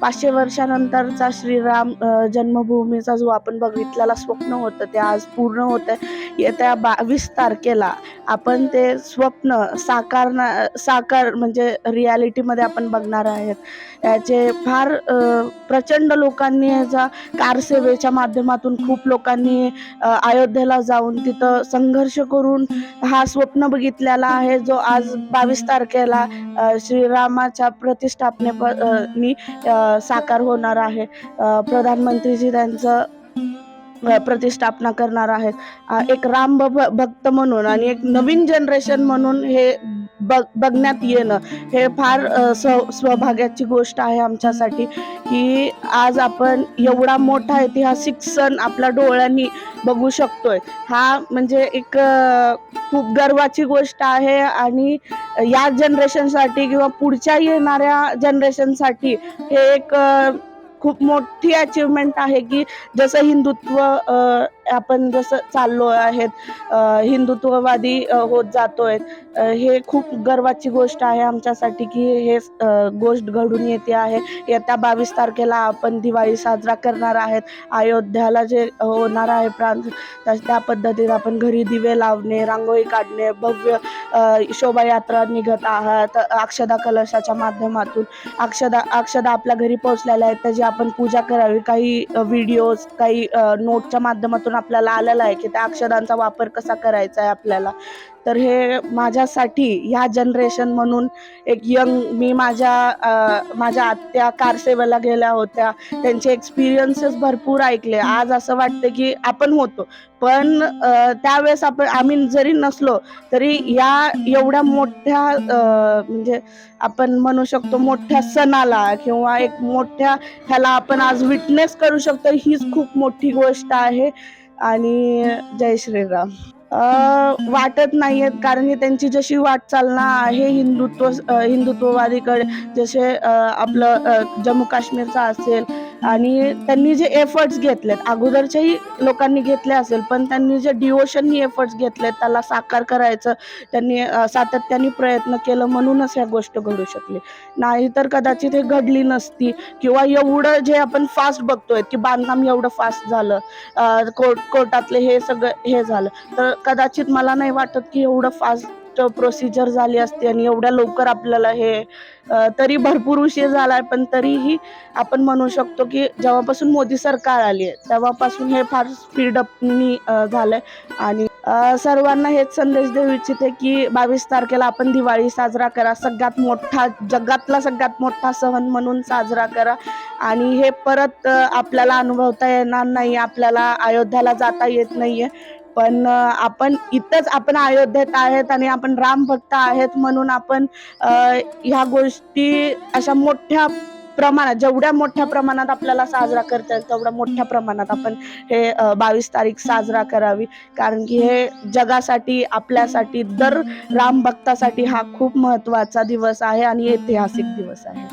पाचशे वर्षानंतरचा श्रीराम जन्मभूमीचा जो आपण बघितलेला स्वप्न होतं ते आज पूर्ण होतं येत्या बावीस तारखेला आपण ते स्वप्न साकार साकार म्हणजे रियालिटीमध्ये आपण बघणार आहेत. याचे फार प्रचंड लोकांनी याचा कारसेवेच्या माध्यमातून खूप लोकांनी अयोध्येला जाऊन तिथं संघर्ष करून हा स्वप्न बघितलेला आहे जो आज बावीस तारखेला श्रीरामाच्या प्रतिष्ठापने नी साकार होणार आहे. प्रधानमंत्रीजी त्यांचं प्रतिष्ठापना करणार आहेत. एक राम भक्त म्हणून आणि एक नवीन जनरेशन म्हणून हे बघण्यात येणं हे फार अ, स्व गोष्ट आहे आमच्यासाठी की आज आपण एवढा मोठा ऐतिहासिक सण आपल्या डोळ्यांनी बघू शकतोय. हा म्हणजे एक खूप गर्वाची गोष्ट आहे आणि या जनरेशनसाठी किंवा पुढच्या येणाऱ्या जनरेशनसाठी हे एक खूप मोठी अचिव्हमेंट आहे की जसं हिंदुत्व आपण जसं चाललो आहेत हिंदुत्ववादी होत जातोय. हे खूप गर्वाची गोष्ट आहे आमच्यासाठी की हे गोष्ट घडून येते आहे. येत्या बावीस तारखेला आपण दिवाळी साजरा करणार आहेत. अयोध्याला जे होणार आहे प्रांत त्या त्या पद्धतीत आपण घरी दिवे लावणे रांगोळी काढणे भव्य शोभायात्रा निघत आहात अक्षदा कलशाच्या माध्यमातून. अक्षदा अक्षदा आपल्या घरी पोहोचलेल्या आहेत त्याची आपण पूजा करावी. काही व्हिडिओज काही नोटच्या माध्यमातून आपल्याला आलेला आहे की त्या अक्षदांचा वापर कसा करायचा आहे आपल्याला. तर हे माझ्यासाठी ह्या जनरेशन म्हणून एक यंग मी माझ्या माझ्या आत्या कारसेवेला गेल्या होत्या. त्यांचे एक्सपिरियन्सेस भरपूर ऐकले. आज असं वाटतं की आपण होतो. पण त्यावेळेस आपण आम्ही जरी नसलो तरी या एवढ्या मोठ्या म्हणजे आपण म्हणू शकतो मोठ्या सणाला किंवा एक मोठ्या ह्याला आपण आज विटनेस करू शकतो हीच खूप मोठी गोष्ट आहे. आणि जय श्रीराम. वाटत नाहीयेत कारण ही त्यांची जशी वाटचालना आहे हिंदुत्व हिंदुत्ववादीकडे जसे आपलं जम्मू काश्मीरचा असेल आणि त्यांनी जे एफर्ट्स घेतलेत अगोदरच्याही लोकांनी घेतले असेल पण त्यांनी जे डिओशननी एफर्ट्स घेतलेत त्याला साकार करायचं त्यांनी सातत्याने प्रयत्न केलं म्हणूनच ह्या गोष्ट घडू शकली. नाहीतर कदाचित हे घडली नसती किंवा एवढं जे आपण फास्ट बघतोय की बांधकाम एवढं फास्ट झालं कोर्ट कोर्टातले हे सगळं हे झालं तर कदाचित मला नाही वाटत की एवढं फास्ट प्रोसिजर झाली असती आणि एवढ्या लवकर आपल्याला हे तरी भरपूर उशीर झालाय. पण तरीही आपण म्हणू शकतो की जेव्हापासून मोदी सरकार आली आहे तेव्हापासून हे फार स्पीडअपनी झालंय. आणि सर्वांना हेच संदेश देऊ इच्छिते की बावीस तारखेला आपण दिवाळी साजरा करा. सगळ्यात मोठा जगातला सगळ्यात मोठा सण म्हणून साजरा करा. आणि हे परत आपल्याला अनुभवता येणार नाही. आपल्याला अयोध्याला जाता येत नाहीये. पण आपण इथंच आपण अयोध्येत आहेत आणि आपण राम भक्त आहेत म्हणून आपण ह्या गोष्टी अशा मोठ्या प्रमाणात जेवढ्या मोठ्या प्रमाणात आपल्याला साजरा करता येईल तेवढ्या मोठ्या प्रमाणात आपण हे बावीस तारीख साजरा करावी. कारण की हे जगासाठी आपल्यासाठी दर राम भक्तासाठी हा खूप महत्त्वाचा दिवस आहे आणि ऐतिहासिक दिवस आहे.